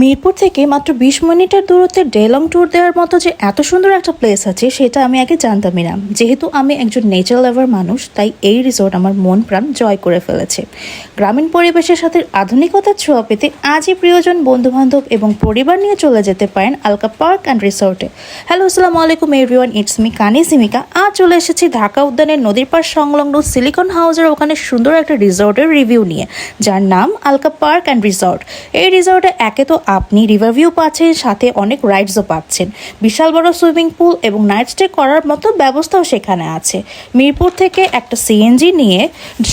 মিরপুর থেকে মাত্র বিশ মিনিটের দূরত্বে ডেলং ট্যুর দেওয়ার মতো যে এত সুন্দর একটা প্লেস আছে, সেটা আমি আগে জানতামই না। যেহেতু আমি একজন নেচার লাভার মানুষ, তাই এই রিসোর্ট আমার মন প্রাণ জয় করে ফেলেছে। গ্রামীণ পরিবেশের সাথে আধুনিকতার ছোঁয়া পেতে আজই প্রিয়জন, বন্ধুবান্ধব এবং পরিবার নিয়ে চলে যেতে পারেন আলকা পার্ক অ্যান্ড রিসোর্টে হ্যালো আসসালামু আলাইকুম এভরিওয়ান ইটস মি কানি সিমিকা। আজ চলে এসেছি ঢাকা উদ্যানের নদীর পাড় সংলগ্ন সিলিকন হাউসের ওখানে সুন্দর একটা রিসোর্টের রিভিউ নিয়ে, যার নাম আলকা পার্ক অ্যান্ড রিসোর্ট এই রিসোর্টে একে তো আপনি রিভার ভিউ পাচ্ছেন, সাথে অনেক রাইডসও পাচ্ছেন। বিশাল বড় সুইমিং পুল এবং নাইট স্টে করার মতো ব্যবস্থাও সেখানে আছে। মিরপুর থেকে একটা সিএনজি নিয়ে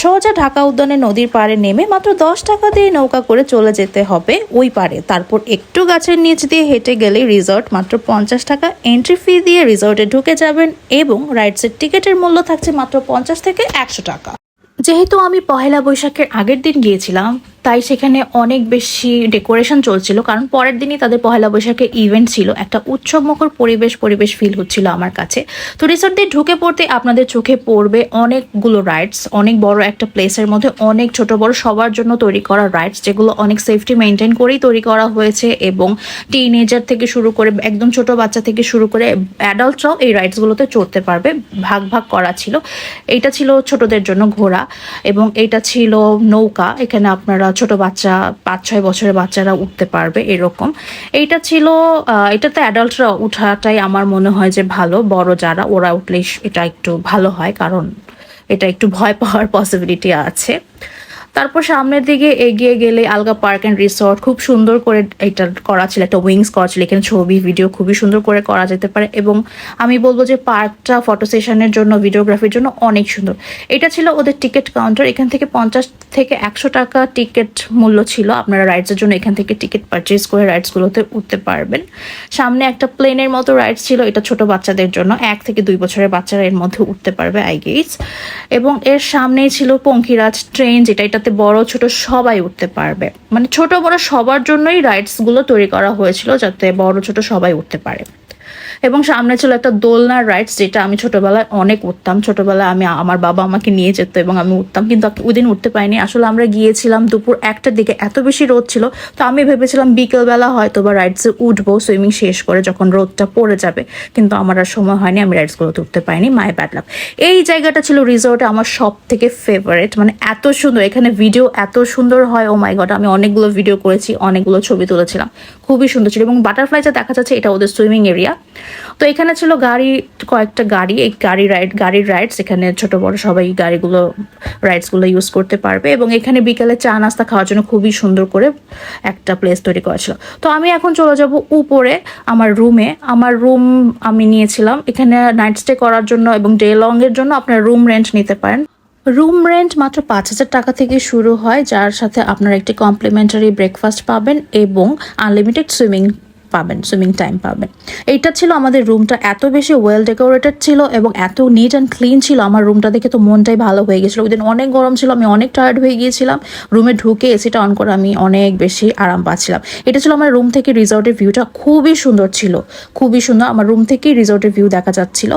সোজা ঢাকা উদ্যানে নদীর পাড়ে নেমে মাত্র দশ টাকা দিয়ে নৌকা করে চলে যেতে হবে ওই পারে তারপর একটু গাছের নিচ দিয়ে হেঁটে গেলে রিসর্ট মাত্র পঞ্চাশ টাকা এন্ট্রি ফি দিয়ে রিসর্টে ঢুকে যাবেন এবং রাইডসের টিকিটের মূল্য থাকছে মাত্র পঞ্চাশ থেকে একশো টাকা। যেহেতু আমি পহেলা বৈশাখের আগের দিন গিয়েছিলাম তাই সেখানে অনেক বেশি ডেকোরেশন চলছিল, কারণ পরের দিনই তাদের পহেলা বৈশাখের ইভেন্ট ছিল। একটা উৎসবমুখর পরিবেশ পরিবেশ ফিল হচ্ছিল আমার কাছে। তো রিসর্ট ঢুকে পড়তে আপনাদের চোখে পড়বে অনেকগুলো রাইডস অনেক বড় একটা প্লেসের মধ্যে অনেক ছোট বড় সবার জন্য তৈরি করা রাইডস যেগুলো অনেক সেফটি মেনটেন করেই তৈরি করা হয়েছে এবং টিনেজার থেকে শুরু করে একদম ছোট বাচ্চা থেকে শুরু করে অ্যাডাল্টরাও এই রাইডসগুলোতে চড়তে পারবে। ভাগ ভাগ করা ছিল। এইটা ছিল ছোটদের জন্য ঘোড়া এবং এটা ছিল নৌকা। এখানে আপনারা ছোট বাচ্চা পাঁচ ছয় বছরের বাচ্চারা উঠতে পারবে এরকম। এইটা ছিল আহ, এটাতে অ্যাডাল্টরা উঠাটাই আমার মনে হয় যে ভালো। বড় যারা ওরা উঠলে এটা একটু ভালো হয় কারণ এটা একটু ভয় পাওয়ার পসিবিলিটি আছে। তারপর সামনের দিকে এগিয়ে গেলে আলগা পার্ক অ্যান্ড রিসর্ট খুব সুন্দর করে এটা করা ছিল, একটা উইংস করা ছিল। এখানে ছবি, ভিডিও খুবই সুন্দর করে করা যেতে পারে এবং আমি বলব যে পার্কটা ফটো সেশনের জন্য, ভিডিওগ্রাফির জন্য অনেক সুন্দর। এটা ছিল ওদের টিকিট কাউন্টার। এখান থেকে পঞ্চাশ থেকে একশো টাকা টিকিট মূল্য ছিল। আপনারা রাইডসের জন্য এখান থেকে টিকিট পারচেজ করে রাইডসগুলোতে উঠতে পারবেন। সামনে একটা প্লেনের মতো রাইডস ছিল, এটা ছোট বাচ্চাদের জন্য। এক থেকে দুই বছরের বাচ্চারা এর মধ্যে উঠতে পারবে আই গেস এবং এর সামনেই ছিল পঙ্কিরাজ ট্রেন যেটা এটাতে বড় ছোট সবাই উঠতে পারবে। মানে ছোট বড় সবার জন্যই রাইডসগুলো তৈরি করা হয়েছিল যাতে বড় ছোট সবাই উঠতে পারে। এবং সামনে ছিল একটা দোলনার রাইডস যেটা আমি ছোটবেলায় অনেক উঠতাম। ছোটবেলায় আমি আমার বাবা আমাকে নিয়ে যেত এবং আমি উঠতাম, কিন্তু ওদিন উঠতে পারিনি। আসলে আমরা গিয়েছিলাম দুপুর একটার দিকে, এত বেশি রোদ ছিল, তো আমি ভেবেছিলাম বিকেলবেলা হয়তো বা রাইডসে উঠবো সুইমিং শেষ করে যখন রোদটা পড়ে যাবে, কিন্তু আমার আর সময় হয়নি, আমি রাইডসগুলোতে উঠতে পারিনি মায় ব্যাড লাক এই জায়গাটা ছিল রিসোর্টে আমার সব থেকে ফেভারেট মানে এত সুন্দর, এখানে ভিডিও এত সুন্দর হয় ও মাই গড আমি অনেকগুলো ভিডিও করেছি, অনেকগুলো ছবি তুলেছিলাম। খুবই সুন্দর ছিল এবং বাটারফ্লাইটা দেখা যাচ্ছে, এটা ওদের সুইমিং এরিয়া তো এখানে ছিল গাড়ি, কয়েকটা গাড়ি, এই গাড়ি রাইড গাড়ির রাইডস এখানে ছোট বড় সবাই গাড়িগুলো রাইডসগুলো ইউজ করতে পারবে এবং এখানে বিকালে চা নাস্তা খাওয়ার জন্য খুবই সুন্দর করে একটা প্লেস তৈরি করা ছিল। তো আমি এখন চলে যাব উপরে, আমার রুমে আমার রুম আমি নিয়েছিলাম। এখানে নাইট স্টে করার জন্য এবং ডে লং এর জন্য আপনার রুম রেন্ট নিতে পারেন। রুম রেন্ট মাত্র পাঁচ হাজার টাকা থেকে শুরু হয়, যার সাথে আপনারা একটি কমপ্লিমেন্টারি ব্রেকফাস্ট পাবেন এবং আনলিমিটেড সুইমিং পাবেন সুইমিং টাইম পাবেন। এইটা ছিল আমাদের রুমটা এত বেশি ওয়েল ডেকোরেটেড ছিল এবং এত নিট অ্যান্ড ক্লিন ছিল আমার রুমটা দেখে তো মনটাই ভালো হয়ে গেছিল। ওই দিন অনেক গরম ছিল, আমি অনেক টায়ার্ড হয়ে গিয়েছিলাম। রুমে ঢুকে এসিটা অন করে আমি অনেক বেশি আরাম পাচ্ছিলাম। এটা ছিল আমার রুম থেকে রিসর্টের ভিউটা খুবই সুন্দর ছিল, খুবই সুন্দর। আমার রুম থেকেই রিসর্টের ভিউ দেখা যাচ্ছিল।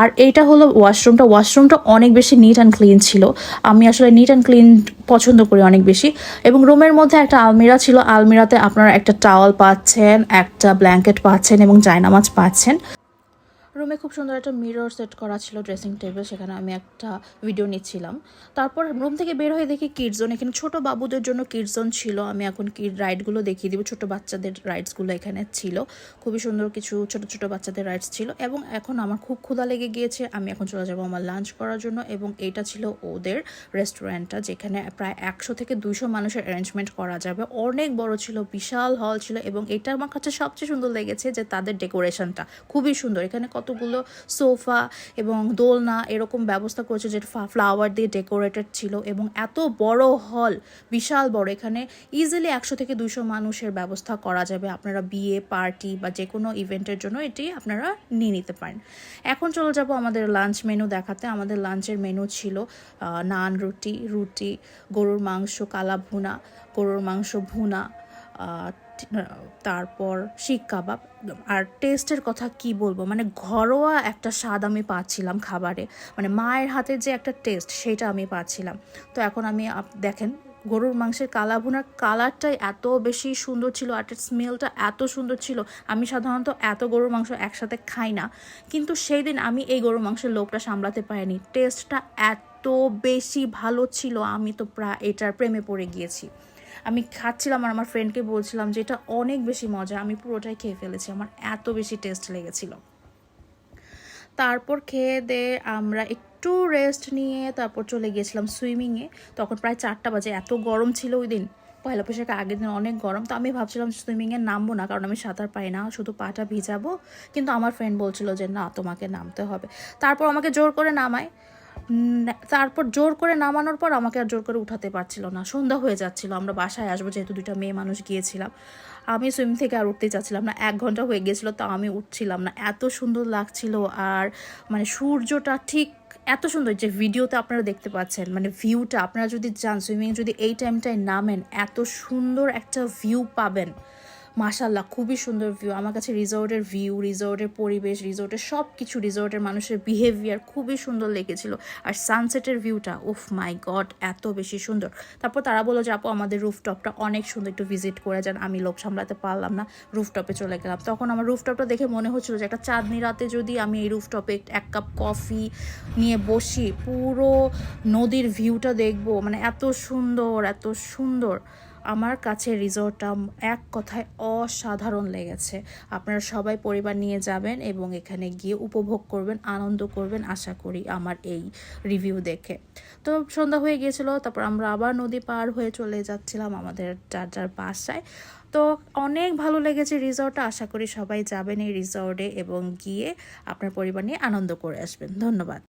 আর এইটা হলো ওয়াশরুমটা ওয়াশরুমটা অনেক বেশি নিট অ্যান্ড ক্লিন ছিল। আমি আসলে নিট অ্যান্ড ক্লিন পছন্দ করি অনেক বেশি। এবং রুমের মধ্যে একটা আলমিরা ছিল, আলমিরাতে আপনারা একটা টাওয়াল পাচ্ছেন একটা ব্ল্যাঙ্কেট পাচ্ছেন এবং জায়নামাজ পাচ্ছেন। রুমে খুব সুন্দর একটা মিরর সেট করা ছিল ড্রেসিং টেবিল সেখানে আমি একটা ভিডিও নিচ্ছিলাম। তারপর রুম থেকে বের হয়ে দেখি কিড জোন এখানে ছোট বাবুদের জন্য কিড জোন ছিল। আমি এখন কিড রাইডগুলো দেখিয়ে দিব, ছোট বাচ্চাদের রাইডসগুলো এখানে ছিল। খুবই সুন্দর কিছু ছোট ছোট বাচ্চাদের রাইডস ছিল এবং এখন আমার খুব ক্ষুধা লেগে গিয়েছে। আমি এখন চলে যাব আমার লাঞ্চ করার জন্য এবং এইটা ছিল ওদের রেস্টুরেন্টটা যেখানে প্রায় একশো থেকে দুশো মানুষের অ্যারেঞ্জমেন্ট করা যাবে। অনেক বড় ছিল, বিশাল হল ছিল এবং এটা আমার কাছে সবচেয়ে সুন্দর লেগেছে যে তাদের ডেকোরেশনটা খুবই সুন্দর। এখানে কতগুলো সোফা এবং দোলনা এরকম ব্যবস্থা করেছে যে ফ্লাওয়ার দিয়ে ডেকোরেটেড ছিল এবং এত বড় হল বিশাল বড়। এখানে ইজিলি একশো থেকে দুইশো মানুষের ব্যবস্থা করা যাবে। আপনারা বিয়ে পার্টি বা যে কোনো ইভেন্টের জন্য এটি আপনারা নিয়ে নিতে পারেন। এখন চলে যাব আমাদের লাঞ্চ মেনু দেখাতে। আমাদের লাঞ্চের মেনু ছিল নান রুটি রুটি, গরুর মাংস কালা ভুনা গরুর মাংস ভুনা তারপর শিক কাবাব। আর টেস্টের কথা কি বলব? মানে ঘরোয়া একটা স্বাদ আমি পাচ্ছিলাম খাবারে। মানে মায়ের হাতের যে একটা টেস্ট, সেটা আমি পাচ্ছিলাম। তো এখন আমি দেখেন, গরুর মাংসের কালা ভুনার কালারটাই এত বেশি সুন্দর ছিল আর স্মেলটা এত সুন্দর ছিল। আমি সাধারণত এত গরুর মাংস একসাথে খাই না। কিন্তু সেই দিন আমি এই গরুর মাংসের লোভটা সামলাতে পারিনি। টেস্টটা এত বেশি ভালো ছিল, আমি তো প্রায় এটার প্রেমে পড়ে গিয়েছি। আমি খাচ্ছিলাম আর আমার ফ্রেন্ডকে বলছিলাম যে এটা অনেক বেশি মজা, আমি পুরোটাই খেয়ে ফেলেছি, আমার এত বেশি টেস্ট লেগেছিল। তারপর খেয়ে দিয়ে আমরা একটু রেস্ট নিয়ে তারপর চলে গিয়েছিলাম সুইমিংয়ে তখন প্রায় চারটা বাজে, এত গরম ছিল ওই দিন। পয়লা বৈশাখে আগের দিন অনেক গরম, তো আমি ভাবছিলাম সুইমিংয়ে নামবো না, কারণ আমি সাঁতার পাই না, শুধু পাটা ভিজাবো। কিন্তু আমার ফ্রেন্ড বলছিল যে না, তোমাকে নামতে হবে। তারপর আমাকে জোর করে নামায়। তারপর জোর করে নামানোর পর আমাকে আর জোর করে উঠাতে পারছিল না। সন্ধ্যা হয়ে যাচ্ছিল, আমরা বাসায় আসব, যেহেতু দুইটা মেয়ে মানুষ গিয়েছিলাম। আমি সুইমিং থেকে আর উঠতে চাচ্ছিলাম না, এক ঘণ্টা হয়ে গিয়েছিল তো আমি উঠছিলাম না। এত সুন্দর লাগছিল আর মানে সূর্যটা ঠিক এত সুন্দর, যে ভিডিওতে আপনারা দেখতে পাচ্ছেন মানে ভিউটা আপনারা যদি যান সুইমিং যদি এই টাইমটায় নামেন, এত সুন্দর একটা ভিউ পাবেন। মাশাল্লাহ খুবই সুন্দর ভিউ আমার কাছে রিসোর্টের ভিউ রিসোর্টের পরিবেশ রিসোর্টের সব কিছু রিসোর্টের মানুষের বিহেভিয়ার খুবই সুন্দর লেগেছিল। আর সানসেটের ভিউটা উফ মাই গড এত বেশি সুন্দর। তারপর তারা বলল যে, আপু, আমাদের রুফটপটা অনেক সুন্দর, একটু ভিজিট করে যান, আমি লোক সামলাতে পারলাম না রুফটপে চলে গেলাম। তখন আমার রুফটপটা দেখে মনে হচ্ছিল যে, একটা চাঁদনি রাতে যদি আমি এই রুফটপে এক কাপ কফি নিয়ে বসি, পুরো নদীর ভিউটা দেখব। মানে এত সুন্দর এত সুন্দর। আমার কাছে রিসর্টটা এক কথায় অসাধারণ লেগেছে। আপনারা সবাই পরিবার নিয়ে যাবেন এবং এখানে গিয়ে উপভোগ করবেন, আনন্দ করবেন, আশা করি আমার এই রিভিউ দেখে। তো সন্ধ্যা হয়ে গিয়েছিল, তারপর আমরা আবার নদী পার হয়ে চলে যাচ্ছিলাম আমাদের যার যার বাসায়। তো অনেক ভালো লেগেছে রিসর্টটা, আশা করি সবাই যাবেন এই রিসর্টে এবং গিয়ে আপনার পরিবার নিয়ে আনন্দ করে আসবেন। ধন্যবাদ।